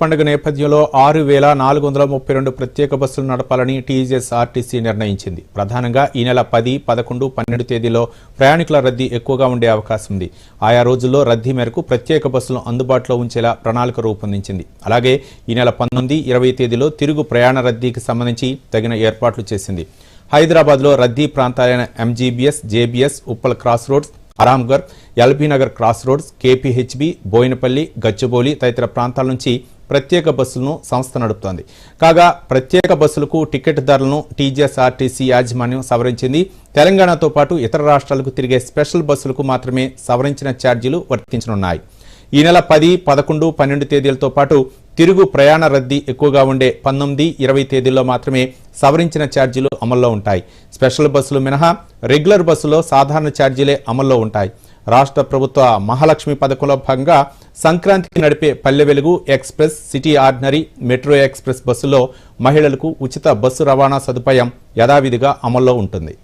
పండుగ నేపథ్యంలో ఆరు వేల నాలుగు వందల ముప్పై రెండు ప్రత్యేక బస్సులు నడపాలని టీజీఎస్ఆర్టీసీ నిర్ణయించింది. ప్రధానంగా ఈ నెల పది పదకొండు పన్నెండు తేదీలో ప్రయాణికుల రద్దీ ఎక్కువగా ఉండే అవకాశం ఉంది. ఆయా రోజుల్లో రద్దీ మేరకు ప్రత్యేక బస్సులను అందుబాటులో ఉంచేలా ప్రణాళిక రూపొందించింది. అలాగే ఈ నెల పంతొమ్మిది ఇరవై తేదీలో తిరుగు ప్రయాణ రద్దీకి సంబంధించి తగిన ఏర్పాట్లు చేసింది. హైదరాబాద్లో రద్దీ ప్రాంతాలైన MGBS JBS Uppal cross roads Aramghar LB Nagar cross roads KPHB Boinpally Gachibowli తదితర ప్రాంతాల నుంచి ప్రత్యేక బస్సులను సంస్థ నడుపుతోంది. కాగా ప్రత్యేక బస్సులకు టికెట్ ధరలను టీజీఎస్ఆర్టీసీ యాజమాన్యం సవరించింది. తెలంగాణతో పాటు ఇతర రాష్ట్రాలకు తిరిగే స్పెషల్ బస్సులకు మాత్రమే సవరించిన ఛార్జీలు వర్తించనున్నాయి. ఈ నెల పది పదకొండు పన్నెండు తేదీలతో పాటు తిరుగు ప్రయాణ రద్దీ ఎక్కువగా ఉండే పంతొమ్మిది ఇరవై తేదీల్లో మాత్రమే సవరించిన ఛార్జీలు అమల్లో ఉంటాయి. స్పెషల్ బస్సులు మినహా రెగ్యులర్ బస్సులో సాధారణ ఛార్జీలే అమల్లో ఉంటాయి. రాష్ట్ర ప్రభుత్వ మహాలక్ష్మి పథకంలో భాగంగా సంక్రాంతికి నడిపే Palle Velugu express city ordinary metro express బస్సులో మహిళలకు ఉచిత బస్సు రవాణా సదుపాయం యథావిధిగా అమల్లో ఉంటుంది.